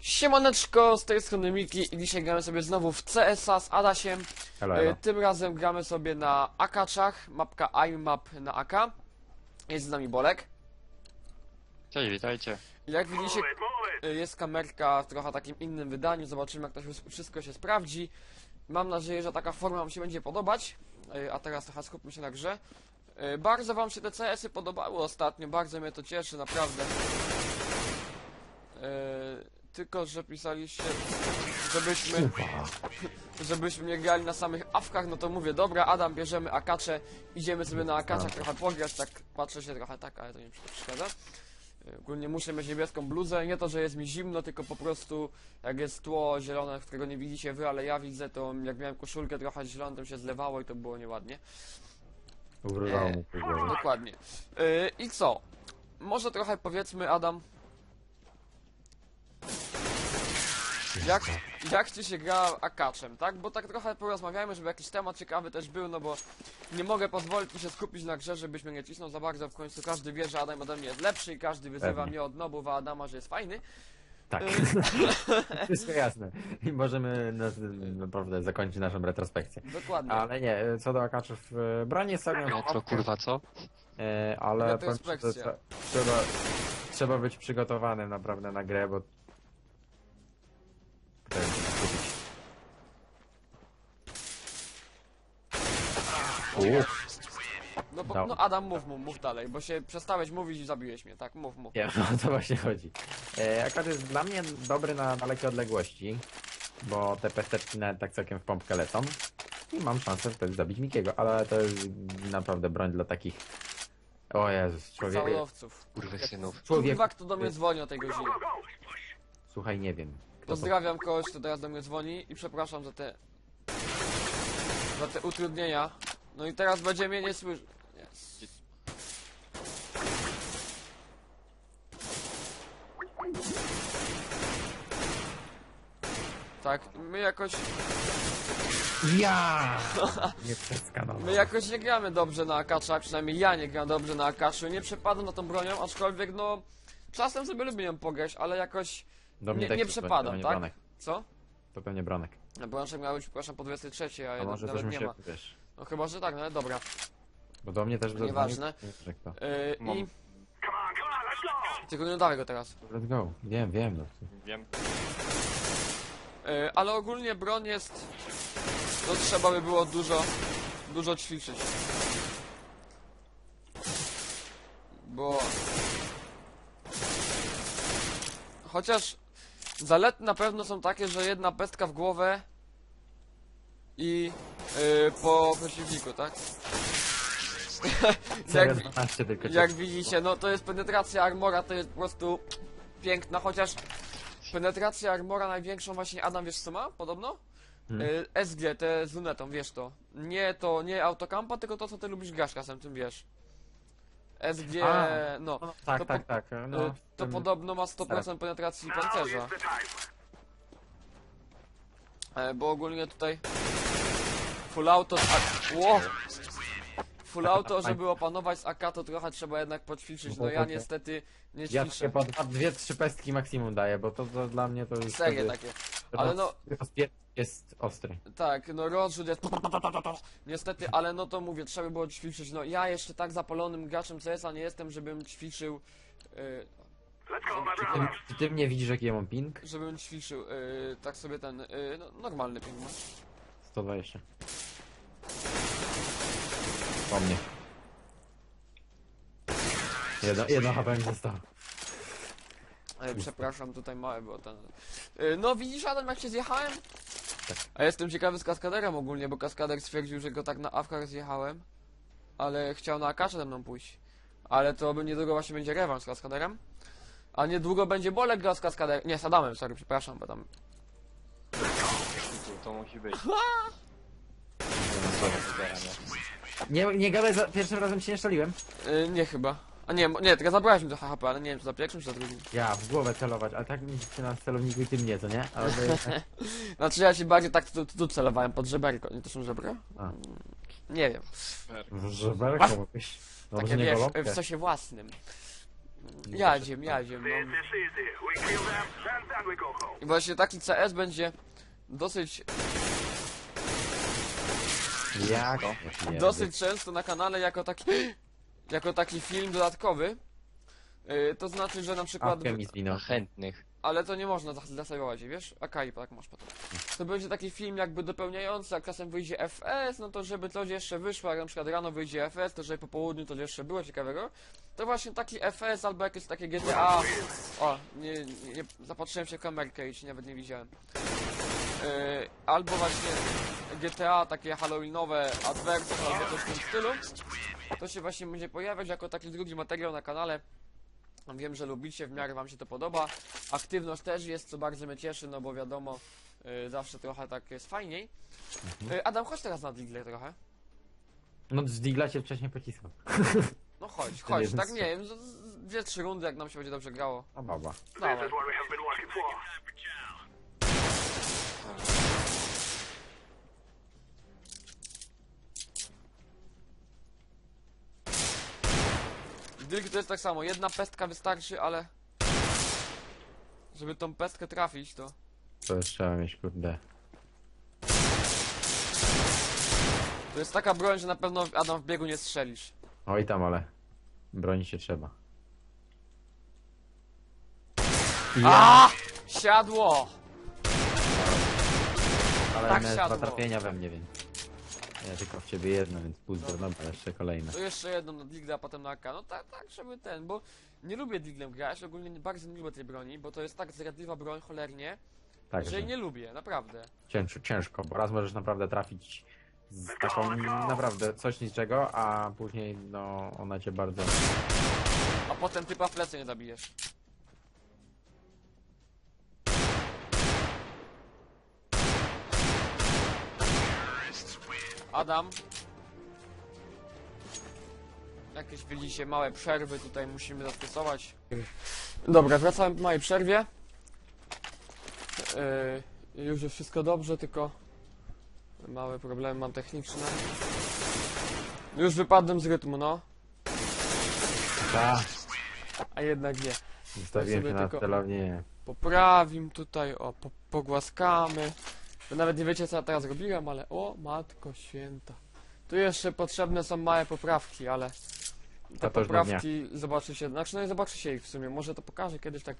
Siemaneczko, z tej strony Miki i dzisiaj gramy sobie znowu w CSA z Adasiem. Hello, E, hello. Tym razem gramy sobie na Akaczach, mapka iMap na AK. Jest z nami Bolek. Cześć, witajcie. Jak widzicie, e, jest kamerka w trochę takim innym wydaniu, zobaczymy jak to się- wszystko się sprawdzi. Mam nadzieję, że taka forma wam się będzie podobać, E, a teraz trochę skupmy się na grze. Bardzo wam się te CS-y podobały ostatnio, bardzo mnie to cieszy, naprawdę. E, Tylko, że pisaliście, żebyśmy, żebyśmy nie grali na samych awkach, no to mówię, dobra, Adam, bierzemy akacze, idziemy sobie na akaczach trochę pograć, tak patrzę się trochę tak, ale to nie przeszkadza. E, Ogólnie muszę mieć niebieską bluzę, nie to, że jest mi zimno, tylko po prostu jak jest tło zielone, którego nie widzicie wy, ale ja widzę, to jak miałem koszulkę trochę zieloną, to się zlewało i to było nieładnie. Uwróciło e, mu. Dokładnie. Yy, I co? Może trochę powiedzmy, Adam. Jak, jak ci się gra akaczem, tak? Bo tak trochę porozmawiajmy, żeby jakiś temat ciekawy też był, no bo nie mogę pozwolić mi się skupić na grze, żebyś mnie nie cisnął za bardzo. W końcu każdy wie, że Adam ode mnie jest lepszy i każdy wyzywa Pewnie. mnie od nobu a Adama, że jest fajny. Tak. Wszystko jasne. I możemy na, naprawdę zakończyć naszą retrospekcję. Dokładnie. Ale nie, co do akaczów, e, całkiem No co spoko, kurwa co? e, ale Retrospekcja. trzeba, trzeba być przygotowanym naprawdę na grę, bo... Skupić. Uff, No, bo, Dał. no Adam, mów mu, mów dalej, bo się przestałeś mówić i zabiłeś mnie, tak? Mów, mów. nie, no o to właśnie chodzi. E, akacz jest dla mnie dobry na dalekie odległości, bo te pesteczki nawet tak całkiem w pompkę lecą. I mam szansę wtedy zabić Mikiego, ale to jest naprawdę broń dla takich... O Jezus, człowiek... Całowców. Kurwy synów. Człowiek... Kurwa, kto do mnie dzwoni o tej godzinie? Słuchaj, nie wiem. Pozdrawiam kogoś, kto teraz do mnie dzwoni i przepraszam za te... za te utrudnienia. No i teraz będzie mnie nie słyszeć. Yes. Tak, my jakoś, Ja! Nie przeskanował. my jakoś nie gramy dobrze na akaczach, przynajmniej ja nie gram dobrze na akaczu, nie przepadam na tą bronią, aczkolwiek no... Czasem sobie lubię ją pograć, ale jakoś... Do mnie nie- tak nie przepadam, tak? Bronek. Co? To pewnie Bronek. No bo nasze miały być, przepraszam, po 23, a A jednak może też nawet nie się, ma. wiesz... No chyba, że tak, no ale dobra. Bo do mnie też... zadzwonił, Nieważne. kto. Yy, Mam. I... Tylko nie dawaj go teraz. Let's go. Wiem, wiem. No. Wiem. Yy, ale ogólnie broń jest... To trzeba by było dużo, dużo ćwiczyć. Bo... Chociaż zalety na pewno są takie, że jedna pestka w głowę i yy, po przeciwniku, tak? Jak, 12 tylko Jak widzicie, no to jest penetracja armora, to jest po prostu piękna, chociaż penetracja armora największą właśnie Adam wiesz co ma, podobno? Hmm. Y, SG, te z lunetą, wiesz to. Nie to, nie autokampa, tylko to co ty lubisz grać czasem, tym wiesz. SG, A, no. No, tak, to tak, po- tak. y, No, to ten- podobno ma 100% penetracji pancerza. E, bo ogólnie tutaj full auto z AK... Ło! Full auto, żeby opanować z AK to trochę trzeba jednak poćwiczyć. No ja niestety nie Ja ćwiczę. się po dwa, dwie, trzy pestki maksimum daję, bo to, to dla mnie to już Serie wtedy- takie. Ale no, jest ostry. tak, no rozrzut jest... Niestety, ale no to mówię, trzeba by było ćwiczyć. No ja jeszcze tak zapalonym graczem CS-a nie jestem, żebym ćwiczył... y, Czy ty, czy ty mnie widzisz jaki ja mam ping? żebym ćwiczył y, tak sobie ten... y, no, normalny ping masz. 120. Po mnie. Jedno, jedno HP mi zostało. E, przepraszam, tutaj małe było ten... E, no widzisz Adam, jak się zjechałem? A jestem ciekawy z kaskaderem ogólnie, bo kaskader stwierdził, że go tak na awkach zjechałem. Ale chciał na akacze ze mną pójść. Ale to by niedługo właśnie będzie rewanż z kaskaderem. A niedługo będzie Bolek grał z kaskaderem. Nie, z Adamem, sorry, przepraszam, bo tam... To musi być. Nie, nie gadaj, za pierwszym razem się nie szczeliłem. E, nie chyba. A nie, nie, tylko zabrałeś mi do HHP, ale nie wiem, czy za pierwszym, czy za drugim. Ja, w głowę celować, ale tak mi się na celowniku i ty mnie, co nie? Ale to jest... Znaczy ja się bardziej tak tu, tu, tu celowałem, pod żeberko. Nie, to są żebra? A. Mm, Nie wiem. W żeberko mówisz. No, Takie nie wiesz, w sosie własnym. Jadziem, jadziem, no. This is easy. We kill them, and then we go home. I właśnie taki CS będzie dosyć, Jak? dosyć często na kanale jako taki, jako taki film dodatkowy. Yy, to znaczy, że na przykład... Awkę mi zwinął. Chętnych. Ale to nie można za- zasajować, wiesz? Akai, tak masz potem. To będzie taki film jakby dopełniający, jak czasem wyjdzie FS, no to żeby coś jeszcze wyszło, jak na przykład rano wyjdzie FS, to żeby po południu to jeszcze było ciekawego. To właśnie taki FS albo jakieś takie GTA. O, nie, nie, nie zapatrzyłem się w kamerkę i ci nawet nie widziałem. Yy, albo właśnie GTA, takie halloweenowe adwersy albo coś w tym stylu. To się właśnie będzie pojawiać jako taki drugi materiał na kanale. Wiem, że lubicie, w miarę wam się to podoba. Aktywność też jest, co bardzo mnie cieszy, no bo wiadomo, y, zawsze trochę tak jest fajniej. Y, Adam, chodź teraz na Digle trochę. No z Digla się wcześniej pocisnął. No chodź, chodź, tak nie wiem, z- z- dwie, trzy rundy, jak nam się będzie dobrze grało. A baba. This Dawaj. is what we have been working for. Dilg to jest tak samo, jedna pestka wystarczy, ale... Żeby tą pestkę trafić, to... To już trzeba mieć kurde. To jest taka broń, że na pewno Adam w biegu nie strzelisz. Oj tam, ale broni się trzeba. A! Siadło! ale tak siadło. dwa trafienia we mnie, więc... Ja tylko w ciebie jedno, więc puzzle, dobra, jeszcze kolejne. To jeszcze jedno na Digla, a potem na AK. No tak, tak, żeby ten, bo nie lubię Diglem grać, ogólnie nie- bardzo nie lubię tej broni, bo to jest tak zradliwa broń cholernie, Tak, że że jej nie lubię, naprawdę. ciężko, ciężko, bo raz możesz naprawdę trafić z taką naprawdę coś niczego, a później no ona cię bardzo... A potem typa w plecy nie zabijesz. Adam. Jakieś widzicie małe przerwy tutaj musimy zastosować. Dobra, wracałem po małej przerwie. Yy, już jest wszystko dobrze, tylko małe problemy mam techniczne. Już wypadłem z rytmu, no. Ta, A jednak nie. zostawiłem się na tylko- celownię. Poprawim tutaj, o, po, pogłaskamy. Wy nawet nie wiecie co ja teraz robiłem, ale o matko święta. Tu jeszcze potrzebne są małe poprawki, ale te dnia. poprawki zobaczy się, znaczy no nie zobaczy się ich w sumie, może to pokażę kiedyś tak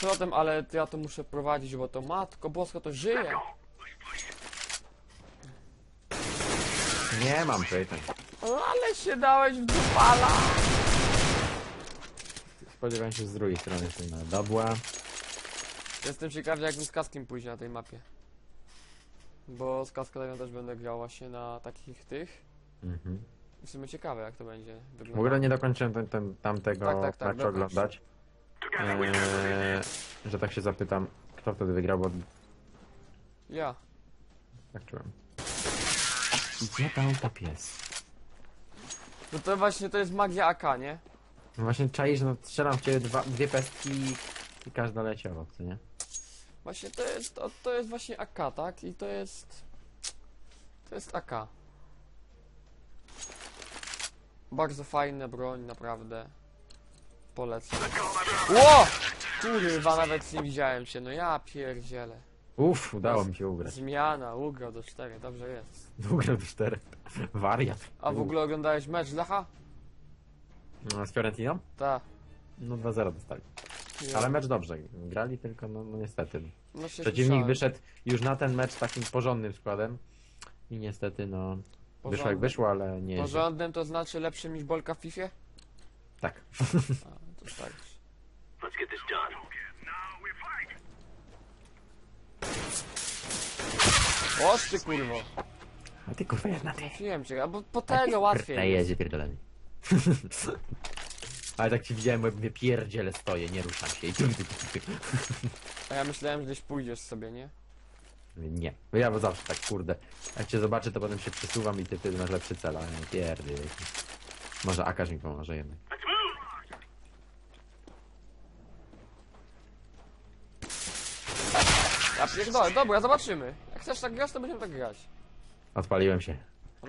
potem, ale to ja to muszę prowadzić, bo to matko bosko to żyje. Nie mam. O, ale się dałeś w dupala. Spodziewałem się z drugiej strony na dobła. Jestem ciekawy jak mi z kaskiem pójdzie na tej mapie. Bo z kaskiem też będę grał właśnie na takich tych. Mhm. W sumie ciekawe jak to będzie W wyglądało. ogóle nie dokończyłem ten, ten, tamtego Tak, tak, tak, dokończ. oglądać. Eee, że tak się zapytam, kto wtedy wygrał, bo Ja. tak czułem. Gdzie tam to pies? No to właśnie to jest magia AK, nie? No właśnie czaisz, no strzelam w ciebie dwa, dwie pestki i każda leciała, co nie? Właśnie to jest, to, to jest właśnie AK, tak? I to jest... To jest AK. Bardzo fajna broń, naprawdę. Polecam. Ło! Kurwa, nawet nie widziałem cię, no ja pierdzielę. Uff, udało mi się ugrać. Zmiana, ugrał do 4, dobrze jest. Ugrał do czterech. Wariat. A w ogóle oglądałeś mecz Lecha? No, z Fiorentiną? Ta. No 2-0 dostali. Ale mecz dobrze. Grali tylko, no, no niestety. No się Przeciwnik słyszałem. wyszedł już na ten mecz takim porządnym składem. I niestety, no. Wyszło jak wyszło, ale nie. Porządnym to znaczy lepszym niż Bolka w FIFA? Tak. A, to tak. Let's get this done. Now we fight. Oż ty kurwo. A ty kurwa jedna ty. Trafiłem cię, albo po tego łatwiej. Ej, jedzie pierdolony. Ale tak ci widziałem, bo mówię, pierdziele stoję, nie ruszam się. I tu, tu, tu, tu. A ja myślałem, że gdzieś pójdziesz sobie, nie? Nie. Bo ja bo zawsze tak, kurde. Jak cię zobaczę, to potem się przesuwam i ty wtedy masz lepszy cel, ale nie pierdy. Może Akaż mi pomoże jednak. Ja pierdolę, dobra, zobaczymy. Jak chcesz tak grać, to będziemy tak grać. Odpaliłem się.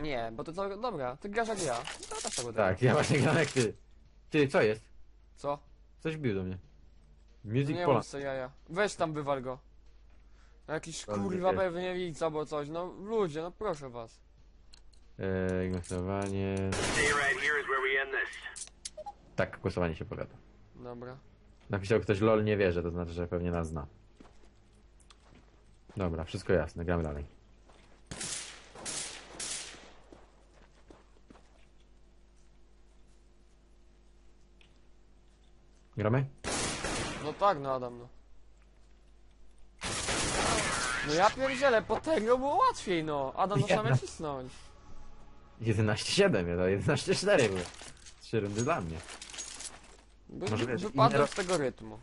Nie, bo to co, dobra, ty grasz jak ja. No, też tak będę. Tak, ja właśnie gram jak ty. Ty, co jest? Co? Coś bił do mnie. No Music nie Poland. se jaja. Weź tam wywal go. Jakiś Bardzo kurwa pewnie widz albo coś. No ludzie, no proszę was. Eee, głosowanie... Stay right here is where we end this. Tak, głosowanie się powiada. Dobra. Napisał ktoś LOL nie wierzę, to znaczy, że pewnie nas zna. Dobra, wszystko jasne, gramy dalej. Gramy? No tak, no Adam, no. No ja pierdzielę, po tego było łatwiej, no. Adam Nie, same no. cisnąć. 11-7, ja to 11-4 było. Trzy rundy dla mnie. By, Może wiesz, wypadłem inne- z tego rytmu.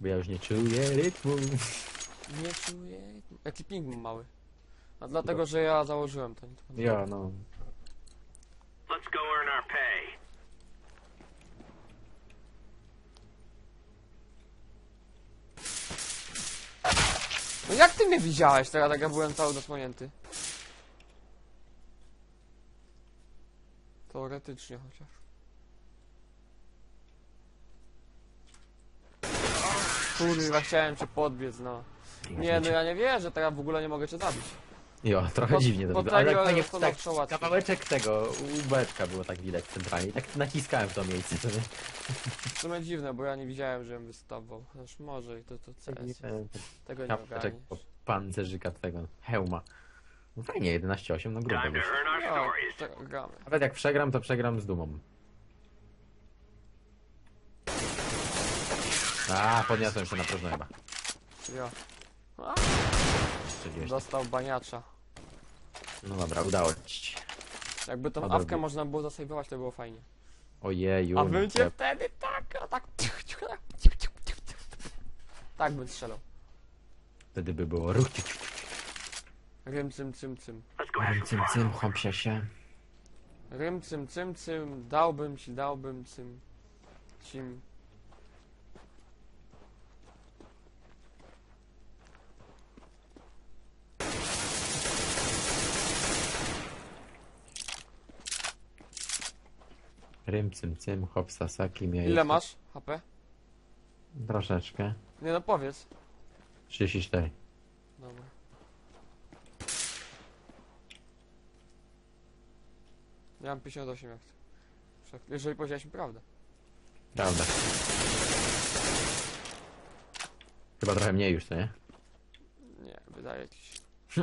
Bo ja już nie czuję rytmu. Nie czuję rytmu. Jaki ping mam mały. A dlatego, że ja założyłem to. nie- Ja, no. Let's go earn our pay. No jak ty mnie widziałeś teraz, jak ja byłem cały zasłonięty? Teoretycznie chociaż. Kurwa, chciałem cię podbiec, no. Nie, no ja nie wierzę, teraz w ogóle nie mogę cię zabić. Jo, trochę Po- dziwnie to po wygląda. Ale tego tak fajnie, stanowczo tak, łatwiej. kawałeczek tego, ubeczka było tak widać centralnie. Tak naciskałem w to miejsce, to nie? W sumie dziwne, bo ja nie widziałem, żebym wystawał. Chociaż może i to, to CS. Tego nie Kawałeczek ogarniesz. po pancerzyka twego, hełma. No fajnie, 11-8, no grubo Time to wyszło. earn our No, stories. to gramy. Nawet jak przegram, to przegram z dumą. A, podniosłem się na próżno chyba. Ja. A, 30. dostał baniacza. No dobra, udało ci. Jakby tą Dobra. awkę można było zasejwować, to było fajnie. Ojeju. A bym cię wtedy tak, a tak... Tak bym strzelał. Wtedy by było ruch. ciu, ciu, ciu. Rym cym cym cym. Have Cym, cym, cym, chomsia się. Rym cym cym cym. Dałbym ci, dałbym cym. Cim. Rym, cym, cym, hop, sasaki, miał. Ile masz HP? Troszeczkę. Nie no powiedz. 34. Dobra. Ja mam 58 jak chcę. Wszak- Jeżeli powiedziałeś mi prawdę. Prawda. Chyba trochę mniej już, to nie? Nie, wydaje ci się.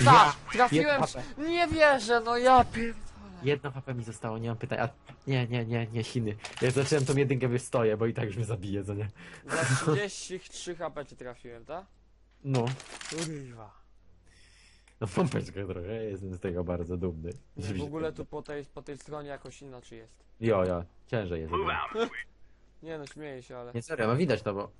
No tak, trafiłem. jedno Nie wierzę, no ja pier... Jedno HP mi zostało, nie mam pytań. A nie, nie, nie, nie, Chiny. Jak zacząłem tą jedynkę wystoję, bo i tak już mnie zabije, co nie? Za 33 HP ci trafiłem, tak? No. Kurwa. No pompeczkę trochę, jestem z tego bardzo dumny. Nie, w ogóle tu po tej, po tej stronie jakoś inaczej jest. Jo, jo, ciężej jest. Nie no, śmieję się, ale... Nie serio, no widać to, bo...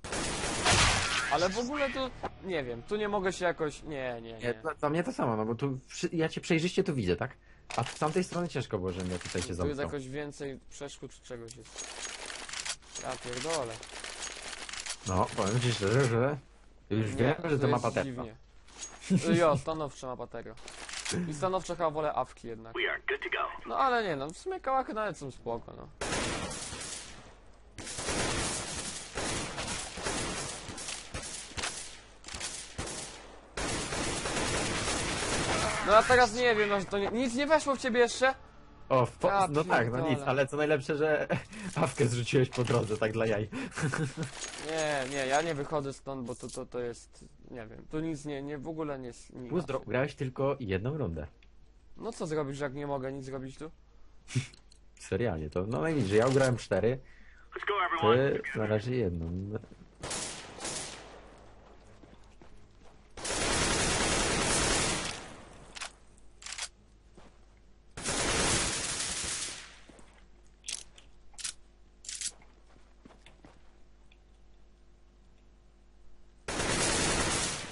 Ale w ogóle tu... Nie wiem, tu nie mogę się jakoś... Nie, nie, Nie, nie. dla, dla mnie to samo, no bo tu przy, ja cię przejrzyście tu widzę, tak? A z tamtej strony ciężko było, żebym ja tutaj cię Tu jest zamknął. jakoś więcej przeszkód czy czegoś jest. Ja pierdolę. No, powiem ci szczerze, że... Już Nie, wiem, że to ma jest patent. dziwnie. Jo, stanowczo ma patego. I stanowczo chyba wolę awki jednak. We are good to go. No ale nie no, w sumie kałachy nawet są spoko, no. No a teraz nie wiem, no to nie, nic nie weszło w ciebie jeszcze? O, w po, Ja no tak, no nic, pierdolę. ale co najlepsze, że awkę zrzuciłeś po drodze, tak dla jaj. Nie, nie, ja nie wychodzę stąd, bo to, to, to jest, nie wiem, tu nic nie, nie, w ogóle nie, nie Puzdro, grałeś tylko jedną rundę. No co zrobisz, jak nie mogę nic zrobić tu? Serialnie to, no najwięcej, ja ugrałem cztery, ty na razie jedną.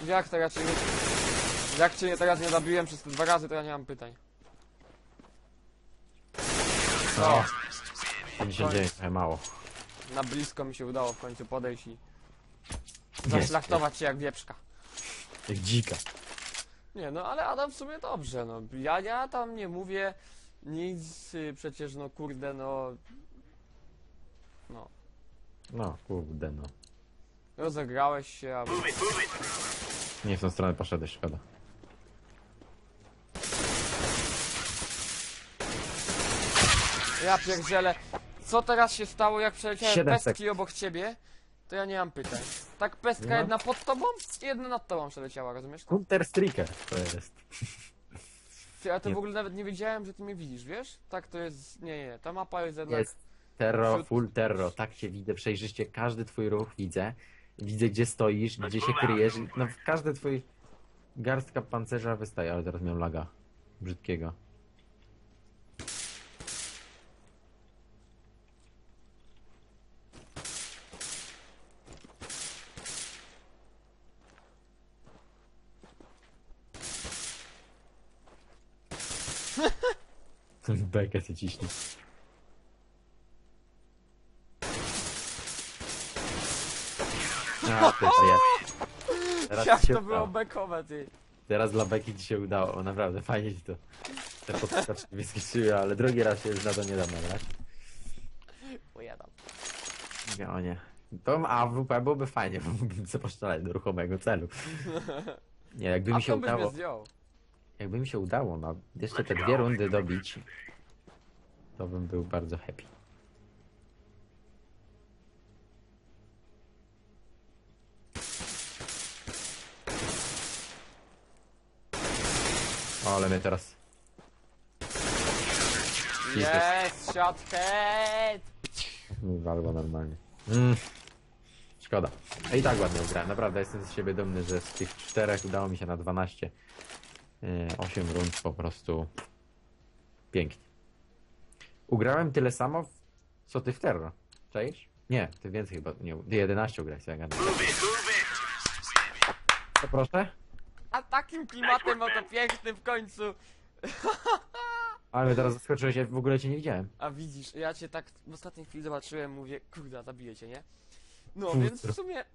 Jak teraz cię nie... Jak cię teraz nie zabiłem przez te dwa razy, to ja nie mam pytań. No, 59, trochę mało. Na blisko mi się udało w końcu podejść i zaszlachtować się jak wieprzka. Jak dzika. Nie, no ale Adam w sumie dobrze, no. Ja, ja tam nie mówię nic, y, przecież no kurde, no... No. No, kurde no. Rozegrałeś się, a... Nie w tą stronę poszedłeś, szkoda. Ja pierdzielę. Co teraz się stało, jak przeleciałem Siedem pestki obok ciebie? To ja nie mam pytań. Tak pestka ma? jedna pod tobą i jedna nad tobą przeleciała, rozumiesz? Counter Striker to jest. Ty, ja to Nie. w ogóle nawet nie wiedziałem, że ty mnie widzisz, wiesz? Tak to jest... Nie, nie, ta mapa jest jednak... Jest terro, Wśród- full terro. Tak cię widzę, przejrzyście każdy twój ruch widzę. Widzę gdzie stoisz, gdzie się kryjesz. No w każdy twój garstka pancerza wystaje, ale teraz miał laga. Brzydkiego. Bekę się ciśnie. A, ty jest. Teraz Jak ci się to było udało. bekowe, ty. Teraz dla Beki ci się udało, naprawdę fajnie ci to. Te podskoczki wyskoczyły, ale drugi raz się już na to nie dam nagrać. Pojadam. Nie, o nie. To AWP byłoby fajnie, bo mógłbym sobie poszczelać do ruchomego celu. Nie, jakby A mi się to byś mnie udało, zdjął. jakby mi się udało, no jeszcze te dwie rundy dobić, to bym był bardzo happy. Ale mnie teraz Jest, shot head! Walło normalnie. Mm. Szkoda. A i tak ładnie ugrałem. Naprawdę jestem z siebie dumny, że z tych czterech udało mi się na 12. Yy, 8 rund po prostu pięknie. Ugrałem tyle samo, co ty w Terro. Czaisz? Nie, ty więcej chyba nie. Ty 11 ugrałeś, ja gadam. To proszę? A takim klimatem oto pięknym w końcu. Ale mnie teraz zaskoczyłeś, ja w ogóle cię nie widziałem. A widzisz, ja cię tak w ostatniej chwili zobaczyłem, mówię, kurde, zabiję cię, nie? No, Kurde. więc w sumie...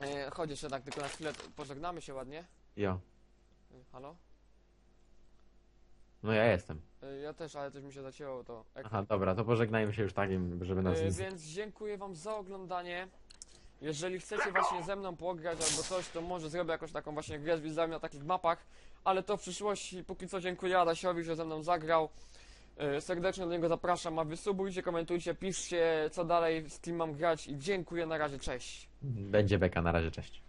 E, chodź jeszcze tak, tylko na chwilę to pożegnamy się ładnie. Jo. E, halo? No ja jestem. E, ja też, ale coś mi się zacięło to ekran. Aha, dobra, to pożegnajmy się już takim, żeby nas E, nie... więc dziękuję wam za oglądanie. Jeżeli chcecie właśnie ze mną pograć albo coś, to może zrobię jakąś taką właśnie grę z widzami na takich mapach, ale to w przyszłości. Póki co dziękuję Adasiowi, że ze mną zagrał. E, Serdecznie do niego zapraszam, a wy subujcie, komentujcie, piszcie co dalej, z kim mam grać i dziękuję, na razie, cześć. Będzie beka, na razie, cześć.